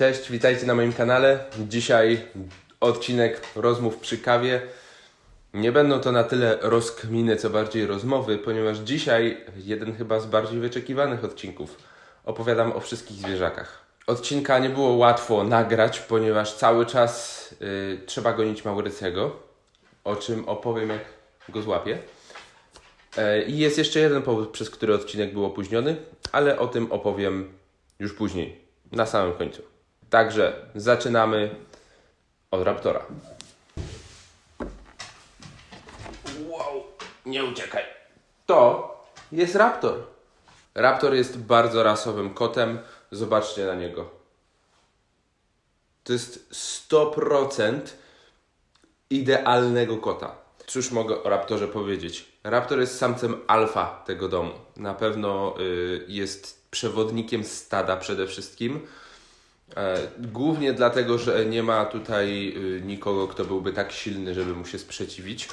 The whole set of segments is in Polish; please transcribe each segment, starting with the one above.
Cześć, witajcie na moim kanale. Dzisiaj odcinek rozmów przy kawie. Nie będą to na tyle rozkminy, co bardziej rozmowy, ponieważ dzisiaj jeden chyba z bardziej wyczekiwanych odcinków. Opowiadam o wszystkich zwierzakach. Odcinka nie było łatwo nagrać, ponieważ cały czas y, trzeba gonić Maurycego, o czym opowiem jak go złapię. E, I jest jeszcze jeden powód, przez który odcinek był opóźniony, ale o tym opowiem już później, na samym końcu. Także zaczynamy od Raptora. Wow, nie uciekaj. To jest Raptor. Raptor jest bardzo rasowym kotem. Zobaczcie na niego. To jest 100% idealnego kota. Cóż mogę o Raptorze powiedzieć? Raptor jest samcem alfa tego domu. Na pewno y, jest przewodnikiem stada przede wszystkim. E, Głównie dlatego, że nie ma tutaj y, nikogo, kto byłby tak silny, żeby mu się sprzeciwić.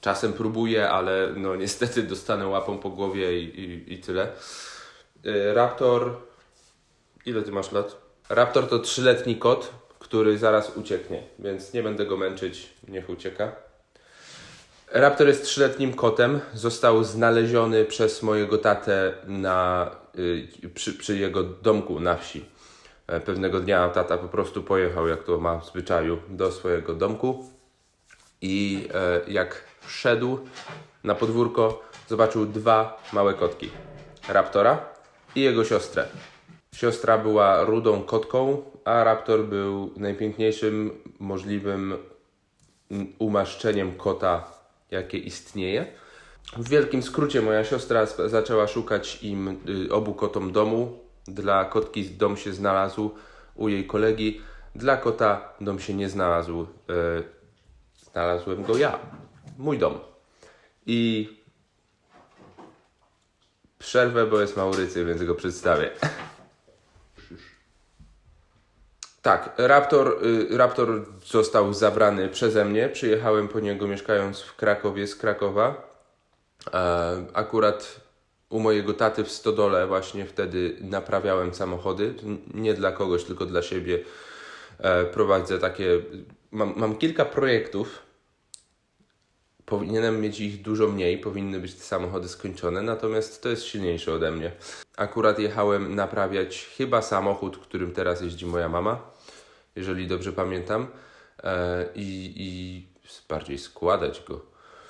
Czasem próbuję, ale no niestety dostanę łapą po głowie i, i, i tyle. Y, Raptor. Ile ty masz lat? Raptor to trzyletni kot, który zaraz ucieknie, więc nie będę go męczyć, niech ucieka. Raptor jest trzyletnim kotem. Został znaleziony przez mojego tatę na, y, przy, przy jego domku na wsi. E, Pewnego dnia tata po prostu pojechał, jak to ma w zwyczaju, do swojego domku i e, jak wszedł na podwórko, zobaczył dwa małe kotki. Raptora i jego siostrę. Siostra była rudą kotką, a Raptor był najpiękniejszym możliwym umaszczeniem kota, jakie istnieje. W wielkim skrócie moja siostra zaczęła szukać im y, obu kotom domu. Dla kotki dom się znalazł u jej kolegi, dla kota dom się nie znalazł. Y, znalazłem go ja, mój dom. I przerwę, bo jest Maurycy, więc go przedstawię. Tak, Raptor, y, Raptor został zabrany przeze mnie. Przyjechałem po niego mieszkając w Krakowie z Krakowa. E, akurat u mojego taty w Stodole właśnie wtedy naprawiałem samochody. Nie dla kogoś, tylko dla siebie. E, prowadzę takie... Mam, mam kilka projektów. Powinienem mieć ich dużo mniej, powinny być te samochody skończone, natomiast to jest silniejsze ode mnie. Akurat jechałem naprawiać chyba samochód, którym teraz jeździ moja mama, jeżeli dobrze pamiętam, e, i, i bardziej składać go.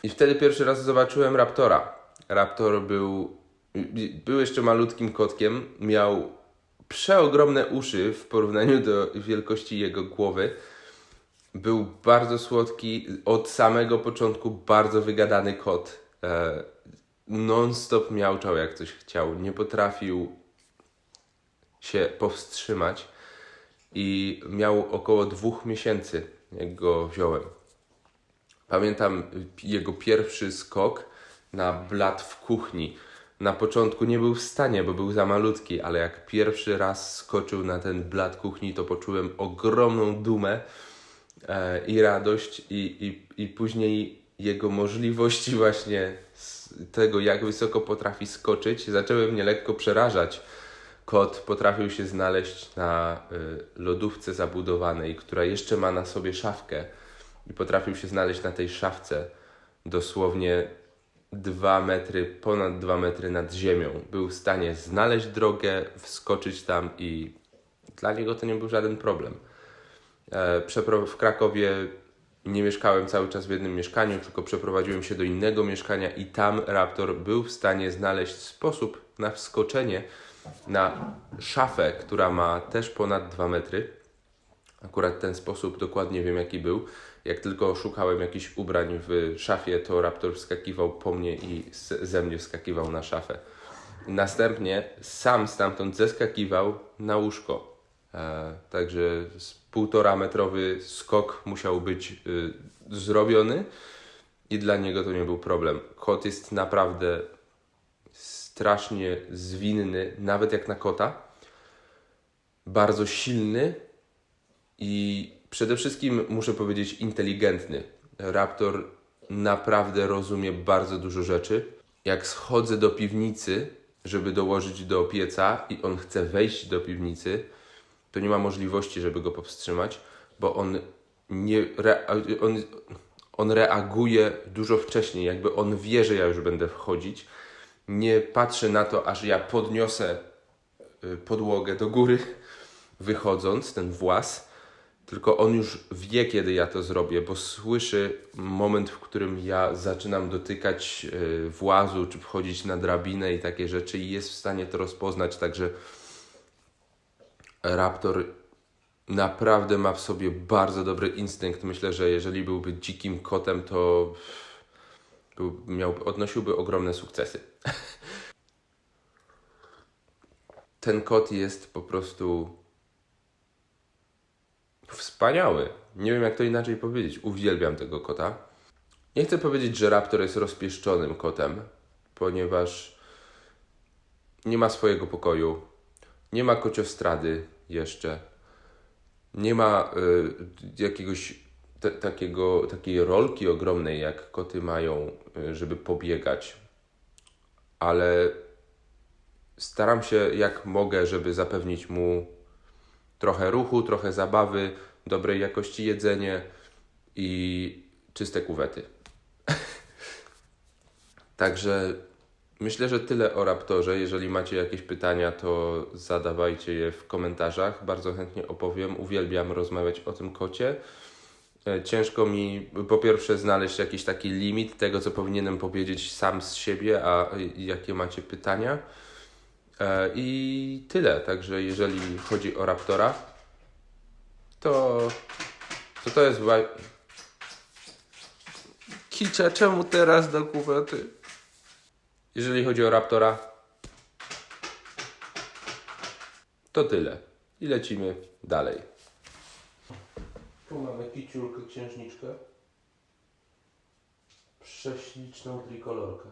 I wtedy pierwszy raz zobaczyłem Raptora. Raptor był, był jeszcze malutkim kotkiem, miał przeogromne uszy w porównaniu do wielkości jego głowy. Był bardzo słodki, od samego początku bardzo wygadany kot. E, non-stop miauczał jak coś chciał, nie potrafił się powstrzymać i miał około dwóch miesięcy, jak go wziąłem. Pamiętam jego pierwszy skok na blat w kuchni. Na początku nie był w stanie, bo był za malutki, ale jak pierwszy raz skoczył na ten blat kuchni, to poczułem ogromną dumę e, i radość, i, i, i później jego możliwości właśnie tego, jak wysoko potrafi skoczyć, zaczęły mnie lekko przerażać. Kot potrafił się znaleźć na y, lodówce zabudowanej, która jeszcze ma na sobie szafkę i potrafił się znaleźć na tej szafce dosłownie 2 metry, ponad 2 metry nad ziemią. Był w stanie znaleźć drogę, wskoczyć tam i dla niego to nie był żaden problem. E, w Krakowie nie mieszkałem cały czas w jednym mieszkaniu, tylko przeprowadziłem się do innego mieszkania i tam Raptor był w stanie znaleźć sposób na wskoczenie na szafę, która ma też ponad 2 metry. Akurat ten sposób dokładnie wiem jaki był. Jak tylko szukałem jakichś ubrań w szafie, to Raptor wskakiwał po mnie i ze mnie wskakiwał na szafę. Następnie sam stamtąd zeskakiwał na łóżko. E, także półtora metrowy skok musiał być y, zrobiony i dla niego to nie był problem. Kot jest naprawdę strasznie zwinny, nawet jak na kota. Bardzo silny i przede wszystkim muszę powiedzieć inteligentny. Raptor naprawdę rozumie bardzo dużo rzeczy. Jak schodzę do piwnicy, żeby dołożyć do pieca i on chce wejść do piwnicy, to nie ma możliwości, żeby go powstrzymać, bo on nie on, on reaguje dużo wcześniej, jakby on wie, że ja już będę wchodzić. Nie patrzy na to, aż ja podniosę y, podłogę do góry, wychodząc, ten włas, tylko on już wie, kiedy ja to zrobię, bo słyszy moment, w którym ja zaczynam dotykać y, włazu, czy wchodzić na drabinę i takie rzeczy, i jest w stanie to rozpoznać, także Raptor naprawdę ma w sobie bardzo dobry instynkt. Myślę, że jeżeli byłby dzikim kotem, to był, miał, odnosiłby ogromne sukcesy. Ten kot jest po prostu wspaniały. Nie wiem, jak to inaczej powiedzieć. Uwielbiam tego kota. Nie chcę powiedzieć, że Raptor jest rozpieszczonym kotem, ponieważ nie ma swojego pokoju, nie ma kociostrady jeszcze, nie ma y, jakiegoś takiego, takiej rolki ogromnej, jak koty mają, y, żeby pobiegać, ale staram się jak mogę, żeby zapewnić mu trochę ruchu, trochę zabawy, dobrej jakości jedzenie i czyste kuwety. Także myślę, że tyle o Raptorze. Jeżeli macie jakieś pytania, to zadawajcie je w komentarzach. Bardzo chętnie opowiem. Uwielbiam rozmawiać o tym kocie. E, Ciężko mi po pierwsze znaleźć jakiś taki limit tego, co powinienem powiedzieć sam z siebie, a jakie macie pytania. E, I tyle. Także jeżeli chodzi o Raptora, to to, to jest. wa- Kicia, czemu teraz do kuwety? Jeżeli chodzi o Raptora, to tyle. I lecimy dalej. Tu mamy kiciulkę, księżniczkę. Prześliczną trikolorkę.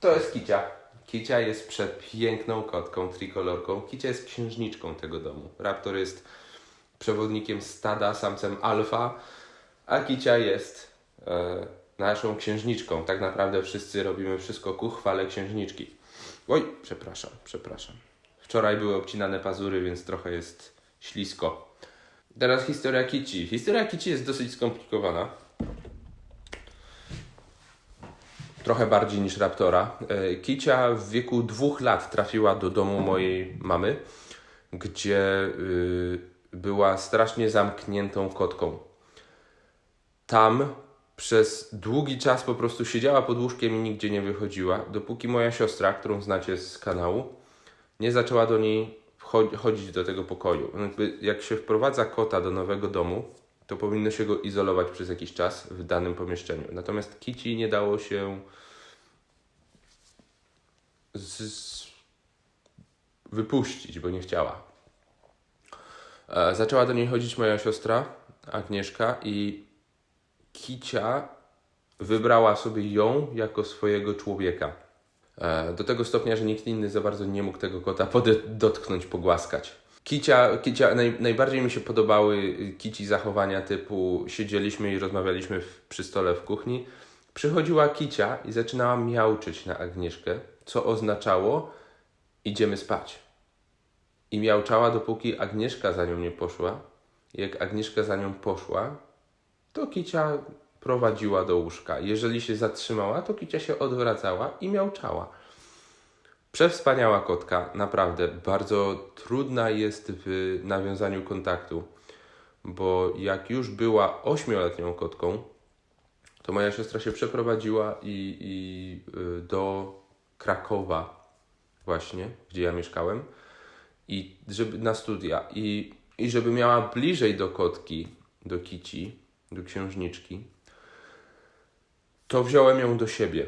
To jest Kicia. Kicia jest przepiękną kotką, trikolorką. Kicia jest księżniczką tego domu. Raptor jest przewodnikiem stada, samcem alfa, a Kicia jest e, naszą księżniczką. Tak naprawdę wszyscy robimy wszystko ku chwale księżniczki. Oj, przepraszam, przepraszam. Wczoraj były obcinane pazury, więc trochę jest ślisko. Teraz historia Kici. Historia Kici jest dosyć skomplikowana. Trochę bardziej niż Raptora. E, Kicia w wieku dwóch lat trafiła do domu mojej mamy, gdzie y, była strasznie zamkniętą kotką. Tam przez długi czas po prostu siedziała pod łóżkiem i nigdzie nie wychodziła, dopóki moja siostra, którą znacie z kanału, nie zaczęła do niej chodzić do tego pokoju. Jak się wprowadza kota do nowego domu, to powinno się go izolować przez jakiś czas w danym pomieszczeniu. Natomiast Kici nie dało się z... wypuścić, bo nie chciała. E, Zaczęła do niej chodzić moja siostra Agnieszka i Kicia wybrała sobie ją jako swojego człowieka. E, Do tego stopnia, że nikt inny za bardzo nie mógł tego kota dotknąć, pogłaskać. Kicia, kicia naj, najbardziej mi się podobały kici zachowania typu siedzieliśmy i rozmawialiśmy w, przy stole w kuchni. Przychodziła kicia i zaczynała miauczyć na Agnieszkę, co oznaczało idziemy spać. I miauczała, dopóki Agnieszka za nią nie poszła. Jak Agnieszka za nią poszła, to Kicia prowadziła do łóżka. Jeżeli się zatrzymała, to Kicia się odwracała i miauczała. Przewspaniała kotka, naprawdę. Bardzo trudna jest w nawiązaniu kontaktu, bo jak już była ośmioletnią kotką, to moja siostra się przeprowadziła i, i y, do Krakowa właśnie, gdzie ja mieszkałem i żeby na studia i, i żeby miała bliżej do kotki, do kici, do księżniczki, to wziąłem ją do siebie,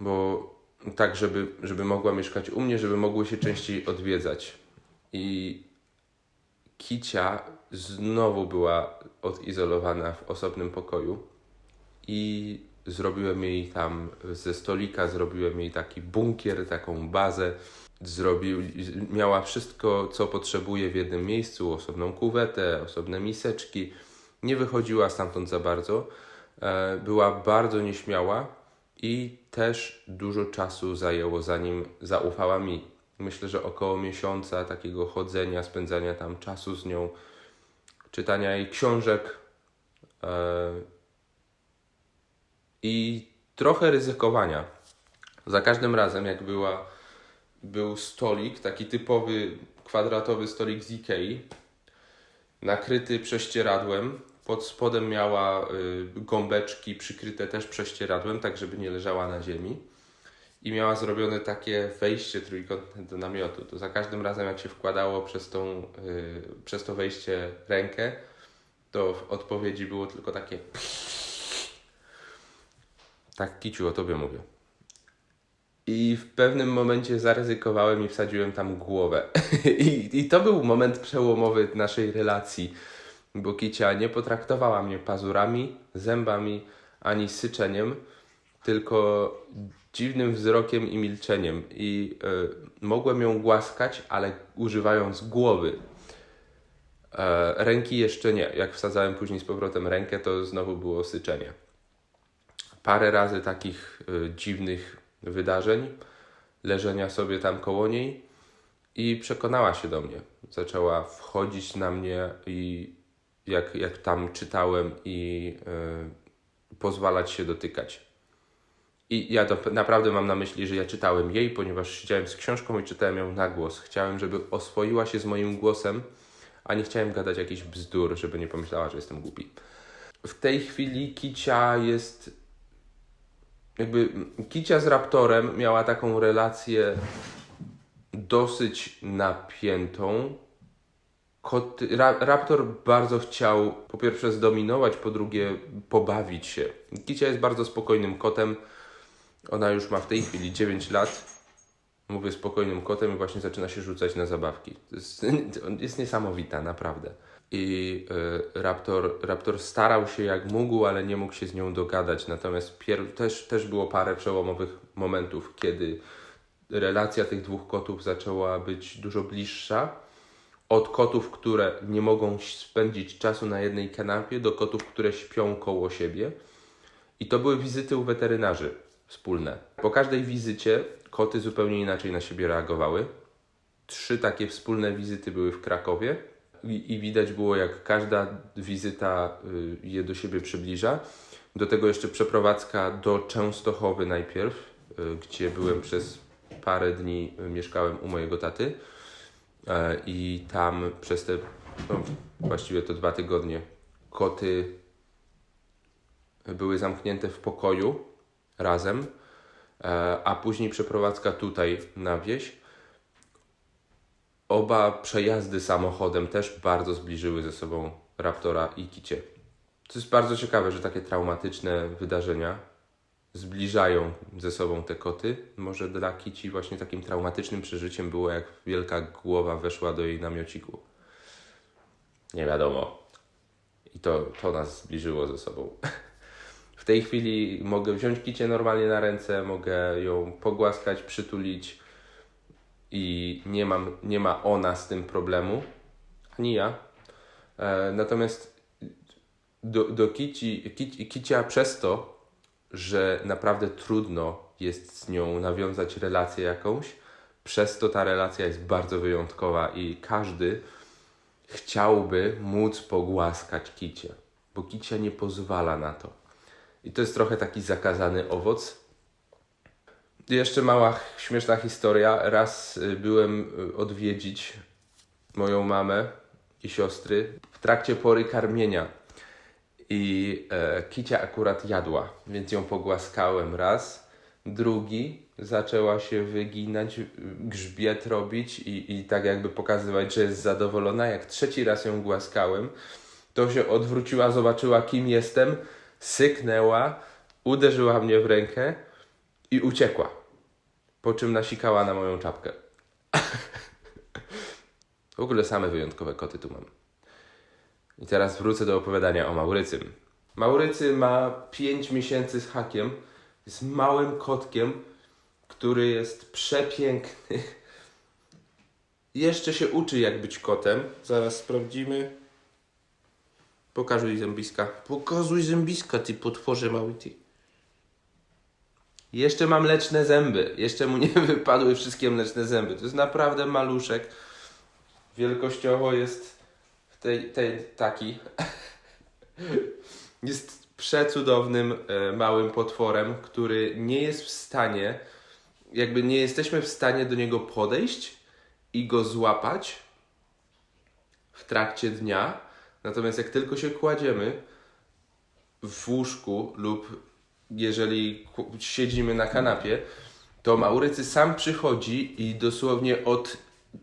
bo tak, żeby, żeby mogła mieszkać u mnie, żeby mogły się częściej odwiedzać. I kicia znowu była odizolowana w osobnym pokoju i zrobiłem jej tam ze stolika, zrobiłem jej taki bunkier, taką bazę. Zrobił, miała wszystko, co potrzebuje w jednym miejscu, osobną kuwetę, osobne miseczki. Nie wychodziła stamtąd za bardzo. E, Była bardzo nieśmiała i też dużo czasu zajęło, zanim zaufała mi. myślę, że około miesiąca takiego chodzenia, spędzania tam czasu z nią, czytania jej książek e, i trochę ryzykowania. Za każdym razem, jak była, był stolik, taki typowy kwadratowy stolik z Ikei, nakryty prześcieradłem. Pod spodem miała y, gąbeczki przykryte też prześcieradłem, tak żeby nie leżała na ziemi. I miała zrobione takie wejście trójkątne do namiotu. To za każdym razem, jak się wkładało przez, tą, y, przez to wejście rękę, to w odpowiedzi było tylko takie. Tak, Kiciu, o tobie mówię. I w pewnym momencie zaryzykowałem i wsadziłem tam głowę. I, I to był moment przełomowy naszej relacji, bo Kicia nie potraktowała mnie pazurami, zębami ani syczeniem, tylko dziwnym wzrokiem i milczeniem. I y, mogłem ją głaskać, ale używając głowy. E, ręki jeszcze nie. Jak wsadzałem później z powrotem rękę, to znowu było syczenie. Parę razy takich y, dziwnych wydarzeń, leżenia sobie tam koło niej i przekonała się do mnie. Zaczęła wchodzić na mnie i jak, jak tam czytałem i y, pozwalać się dotykać. I ja to naprawdę mam na myśli, że ja czytałem jej, ponieważ siedziałem z książką i czytałem ją na głos. Chciałem, żeby oswoiła się z moim głosem, a nie chciałem gadać jakiś bzdur, żeby nie pomyślała, że jestem głupi. W tej chwili Kicia jest jakby Kicia z Raptorem miała taką relację dosyć napiętą. Kot, ra, Raptor bardzo chciał po pierwsze zdominować, po drugie pobawić się. Kicia jest bardzo spokojnym kotem. Ona już ma w tej chwili 9 lat. Mówię spokojnym kotem i właśnie zaczyna się rzucać na zabawki. Jest, jest niesamowita, naprawdę. I y, Raptor, Raptor starał się jak mógł, ale nie mógł się z nią dogadać. Natomiast pier- też, też było parę przełomowych momentów, kiedy relacja tych dwóch kotów zaczęła być dużo bliższa. Od kotów, które nie mogą spędzić czasu na jednej kanapie, do kotów, które śpią koło siebie. I to były wizyty u weterynarzy wspólne. Po każdej wizycie koty zupełnie inaczej na siebie reagowały. Trzy takie wspólne wizyty były w Krakowie i, i widać było, jak każda wizyta y, je do siebie przybliża. Do tego jeszcze przeprowadzka do Częstochowy najpierw, y, gdzie byłem przez parę dni, y, mieszkałem u mojego taty i tam przez te, no, właściwie to dwa tygodnie, koty były zamknięte w pokoju razem, e, a później przeprowadzka tutaj na wieś. Oba przejazdy samochodem też bardzo zbliżyły ze sobą Raptora i Kicie. To jest bardzo ciekawe, że takie traumatyczne wydarzenia zbliżają ze sobą te koty. Może dla Kici właśnie takim traumatycznym przeżyciem było, jak wielka głowa weszła do jej namiociku. Nie wiadomo. I to, to nas zbliżyło ze sobą. W tej chwili mogę wziąć Kicię normalnie na ręce, mogę ją pogłaskać, przytulić i nie, mam, nie ma ona z tym problemu, ani ja. E, natomiast do, do Kici, Kici, Kicia przez to, że naprawdę trudno jest z nią nawiązać relację jakąś, przez to ta relacja jest bardzo wyjątkowa i każdy chciałby móc pogłaskać Kicie, bo Kicia nie pozwala na to. I to jest trochę taki zakazany owoc. Jeszcze mała, śmieszna historia. Raz y, byłem y, odwiedzić moją mamę i siostry w trakcie pory karmienia. I e, Kicia akurat jadła, więc ją pogłaskałem raz. Drugi zaczęła się wyginać, grzbiet robić i, i tak jakby pokazywać, że jest zadowolona. Jak trzeci raz ją głaskałem, to się odwróciła, zobaczyła kim jestem, syknęła, uderzyła mnie w rękę i uciekła. Po czym nasikała na moją czapkę. w ogóle same wyjątkowe koty tu mam. I teraz wrócę do opowiadania o Maurycym. Maurycy ma 5 miesięcy z hakiem. Jest małym kotkiem, który jest przepiękny. Jeszcze się uczy, jak być kotem. Zaraz sprawdzimy. Pokażuj zębiska. Pokazuj zębiska, ty potworze mały ty. Jeszcze ma mleczne zęby. Jeszcze mu nie wypadły wszystkie mleczne zęby. To jest naprawdę maluszek. Wielkościowo jest tej, tej taki. Jest przecudownym e, małym potworem, który nie jest w stanie, jakby nie jesteśmy w stanie do niego podejść i go złapać w trakcie dnia. Natomiast jak tylko się kładziemy w łóżku lub jeżeli siedzimy na kanapie, to Maurycy sam przychodzi i dosłownie od.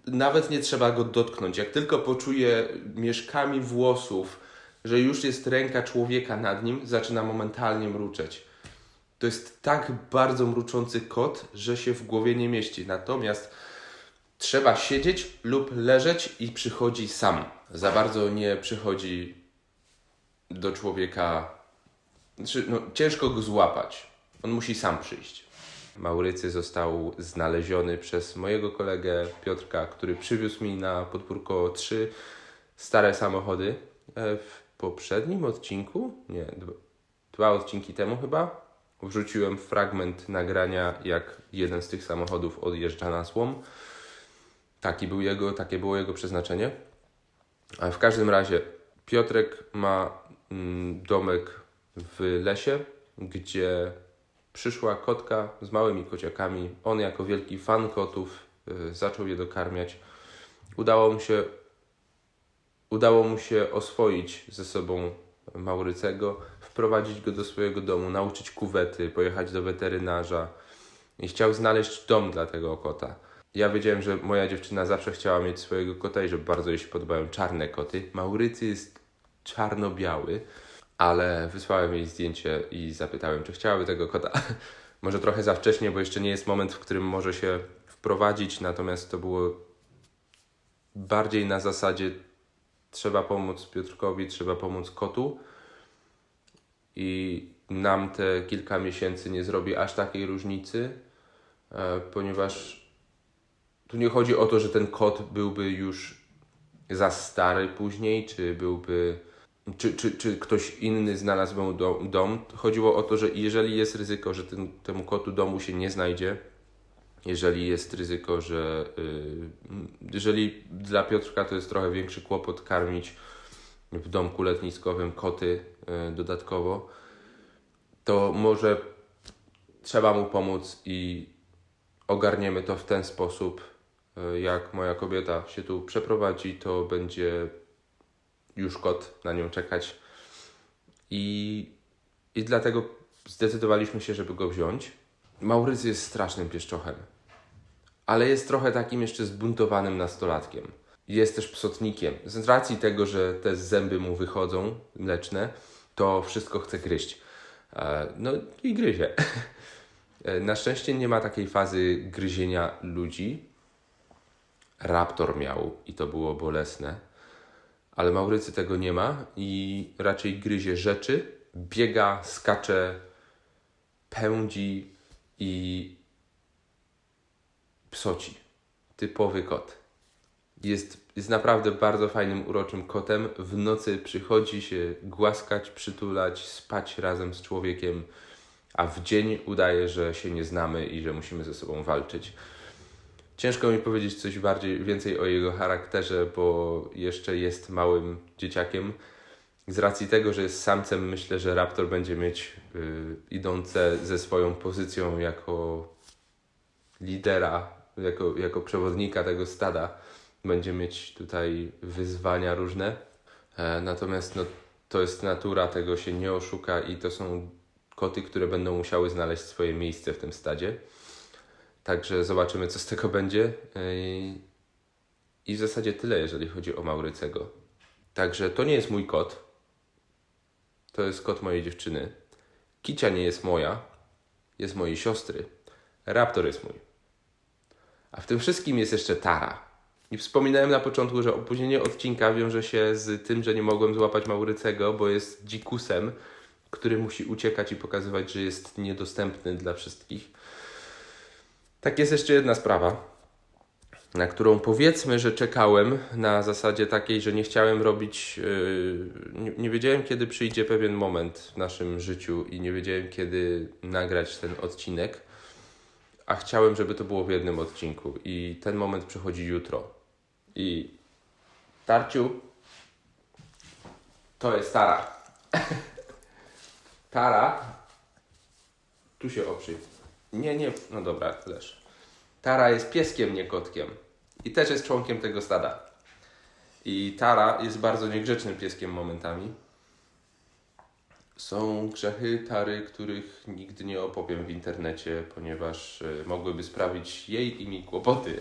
Nawet nie trzeba go dotknąć. Jak tylko poczuje mieszkami włosów, że już jest ręka człowieka nad nim, zaczyna momentalnie mruczeć. To jest tak bardzo mruczący kot, że się w głowie nie mieści. Natomiast trzeba siedzieć lub leżeć i przychodzi sam. Za bardzo nie przychodzi do człowieka. Znaczy, no, ciężko go złapać. On musi sam przyjść. Maurycy został znaleziony przez mojego kolegę Piotrka, który przywiózł mi na podwórko trzy stare samochody. E, W poprzednim odcinku, nie, dwa, dwa odcinki temu chyba, wrzuciłem fragment nagrania, jak jeden z tych samochodów odjeżdża na złom. Taki był jego, takie było jego przeznaczenie. A w każdym razie Piotrek ma mm, domek w lesie, gdzie przyszła kotka z małymi kociakami. On jako wielki fan kotów y, zaczął je dokarmiać. Udało mu się udało mu się oswoić ze sobą Maurycego, wprowadzić go do swojego domu, nauczyć kuwety, pojechać do weterynarza i chciał znaleźć dom dla tego kota. Ja wiedziałem, że moja dziewczyna zawsze chciała mieć swojego kota i że bardzo jej się podobają czarne koty. Maurycy jest czarno-biały, ale wysłałem jej zdjęcie i zapytałem, czy chciałaby tego kota. Może trochę za wcześnie, bo jeszcze nie jest moment, w którym może się wprowadzić, natomiast to było bardziej na zasadzie trzeba pomóc Piotrkowi, trzeba pomóc kotu i nam te kilka miesięcy nie zrobi aż takiej różnicy, e, ponieważ tu nie chodzi o to, że ten kot byłby już za stary później, czy byłby, czy, czy, czy ktoś inny znalazł mu dom, dom. Chodziło o to, że jeżeli jest ryzyko, że ten, temu kotu domu się nie znajdzie, jeżeli jest ryzyko, że y, jeżeli dla Piotrka to jest trochę większy kłopot karmić w domku letniskowym koty y, dodatkowo, to może trzeba mu pomóc i ogarniemy to w ten sposób. y, Jak moja kobieta się tu przeprowadzi, to będzie już kot na nią czekać. I, i dlatego zdecydowaliśmy się, żeby go wziąć. Maurycy jest strasznym pieszczochem, ale jest trochę takim jeszcze zbuntowanym nastolatkiem. Jest też psotnikiem. Z racji tego, że te zęby mu wychodzą mleczne, to wszystko chce gryźć. E, No i gryzie. E, Na szczęście nie ma takiej fazy gryzienia ludzi. Raptor miał i to było bolesne, ale Maurycy tego nie ma i raczej gryzie rzeczy, biega, skacze, pędzi i psoci. Typowy kot. Jest, jest naprawdę bardzo fajnym, uroczym kotem. W nocy przychodzi się głaskać, przytulać, spać razem z człowiekiem, a w dzień udaje, że się nie znamy i że musimy ze sobą walczyć. Ciężko mi powiedzieć coś bardziej, więcej o jego charakterze, bo jeszcze jest małym dzieciakiem. Z racji tego, że jest samcem, myślę, że Raptor będzie mieć y, idące ze swoją pozycją jako lidera, jako, jako przewodnika tego stada, będzie mieć tutaj wyzwania różne. E, natomiast no, to jest natura, tego się nie oszuka i to są koty, które będą musiały znaleźć swoje miejsce w tym stadzie. Także zobaczymy, co z tego będzie. I w zasadzie tyle, jeżeli chodzi o Maurycego. Także to nie jest mój kot. To jest kot mojej dziewczyny. Kicia nie jest moja, jest mojej siostry. Raptor jest mój. A w tym wszystkim jest jeszcze Tara. I wspominałem na początku, że opóźnienie odcinka wiąże się z tym, że nie mogłem złapać Maurycego, bo jest dzikusem, który musi uciekać i pokazywać, że jest niedostępny dla wszystkich. Tak jest jeszcze jedna sprawa. na którą powiedzmy, że czekałem na zasadzie takiej, że nie chciałem robić, yy, nie, wiedziałem kiedy przyjdzie pewien moment w naszym życiu i nie wiedziałem kiedy nagrać ten odcinek, a chciałem, żeby to było w jednym odcinku i ten moment przychodzi jutro. I Tarciu, to jest Tara. Tara, tu się oprzyj. Nie, nie, no dobra, leż. Tara jest pieskiem, nie kotkiem. I też jest członkiem tego stada. I Tara jest bardzo niegrzecznym pieskiem momentami. Są grzechy Tary, których nigdy nie opowiem w internecie, ponieważ y, mogłyby sprawić jej i mi kłopoty.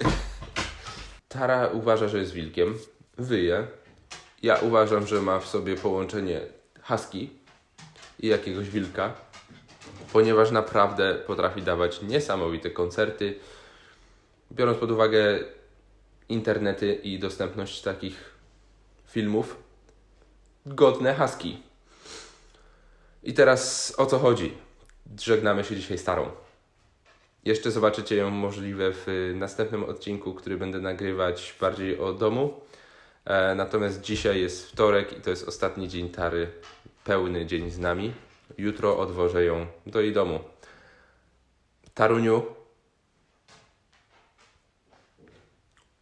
Tara uważa, że jest wilkiem, wyje. Ja uważam, że ma w sobie połączenie husky i jakiegoś wilka, ponieważ naprawdę potrafi dawać niesamowite koncerty. Biorąc pod uwagę internety i dostępność takich filmów, godne husky. I teraz o co chodzi? Żegnamy się dzisiaj starą. Jeszcze zobaczycie ją możliwe w następnym odcinku, który będę nagrywać bardziej o domu. E, natomiast dzisiaj jest wtorek i to jest ostatni dzień Tary, pełny dzień z nami. Jutro odwożę ją do jej domu. Taruniu,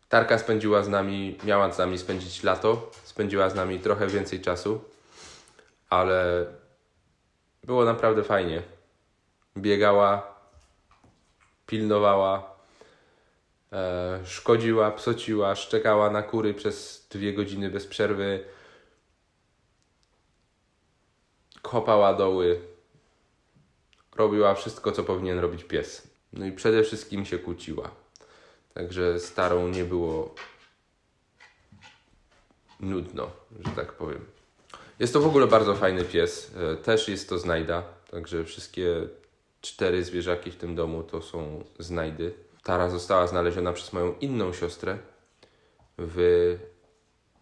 Tarka spędziła z nami, miała z nami spędzić lato, spędziła z nami trochę więcej czasu, ale było naprawdę fajnie. Biegała, pilnowała, e, szkodziła, psociła, szczekała na kury przez dwie godziny bez przerwy, kopała doły, robiła wszystko, co powinien robić pies. No i przede wszystkim się kłóciła. Także starą nie było nudno, że tak powiem. Jest to w ogóle bardzo fajny pies. E, Też jest to znajda, także wszystkie cztery zwierzaki w tym domu to są znajdy. Tara została znaleziona przez moją inną siostrę w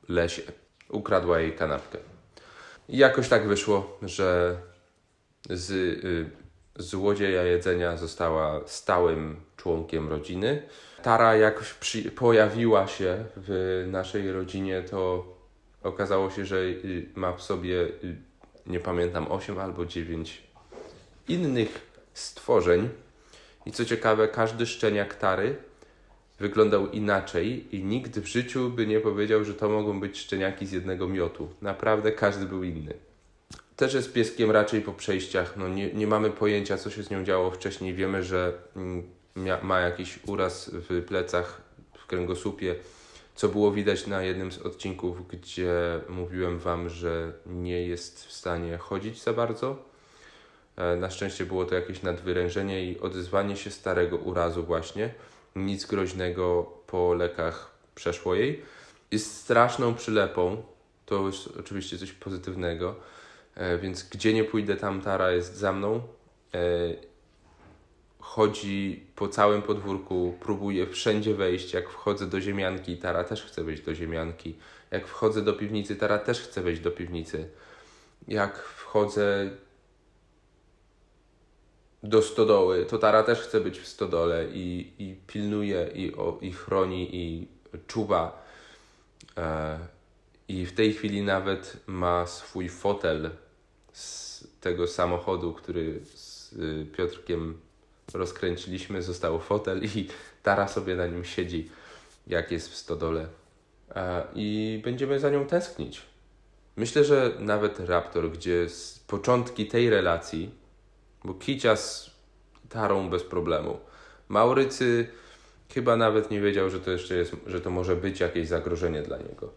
lesie. Ukradła jej kanapkę. I jakoś tak wyszło, że z y, złodzieja jedzenia została stałym członkiem rodziny. Tara jakoś przy, pojawiła się w naszej rodzinie, to okazało się, że y, ma w sobie, y, nie pamiętam, 8 albo 9 innych stworzeń. I co ciekawe, każdy szczeniak Tary wyglądał inaczej i nikt w życiu by nie powiedział, że to mogą być szczeniaki z jednego miotu. Naprawdę każdy był inny. Też jest pieskiem raczej po przejściach. No nie, nie mamy pojęcia, co się z nią działo wcześniej. Wiemy, że mm, ma jakiś uraz w plecach, w kręgosłupie, co było widać na jednym z odcinków, gdzie mówiłem Wam, że nie jest w stanie chodzić za bardzo. E, Na szczęście było to jakieś nadwyrężenie i odezwanie się starego urazu właśnie. Nic groźnego po lekach przeszło jej. Jest straszną przylepą. To jest oczywiście coś pozytywnego. E, Więc gdzie nie pójdę, tam Tara jest za mną. E, Chodzi po całym podwórku, próbuje wszędzie wejść. Jak wchodzę do ziemianki, Tara też chce wejść do ziemianki. Jak wchodzę do piwnicy, Tara też chce wejść do piwnicy. Jak wchodzę do stodoły, to Tara też chce być w stodole i, i pilnuje, i, o, i chroni, i czuwa. E, I w tej chwili nawet ma swój fotel z tego samochodu, który z y, Piotrkiem rozkręciliśmy. Został fotel i Tara sobie na nim siedzi, jak jest w stodole. E, I będziemy za nią tęsknić. Myślę, że nawet Raptor, gdzie z początki tej relacji bo Kicia z Tarą bez problemu. Maurycy chyba nawet nie wiedział, że to jeszcze jest, że to może być jakieś zagrożenie dla niego.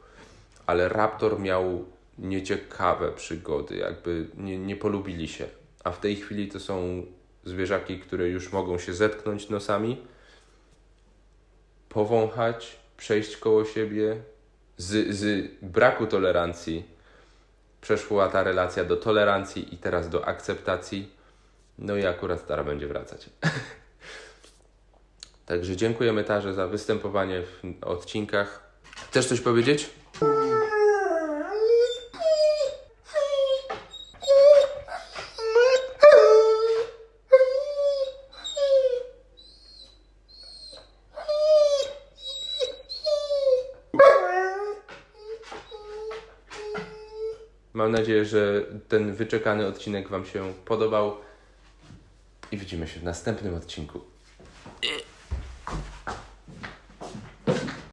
Ale Raptor miał nieciekawe przygody, jakby nie, nie polubili się. A w tej chwili to są zwierzaki, które już mogą się zetknąć nosami, powąchać, przejść koło siebie. Z, z braku tolerancji przeszła ta relacja do tolerancji i teraz do akceptacji. No i akurat stara będzie wracać. Także dziękujemy Tarze za występowanie w odcinkach. Chcesz coś powiedzieć? Mam nadzieję, że ten wyczekany odcinek Wam się podobał widzimy się w następnym odcinku.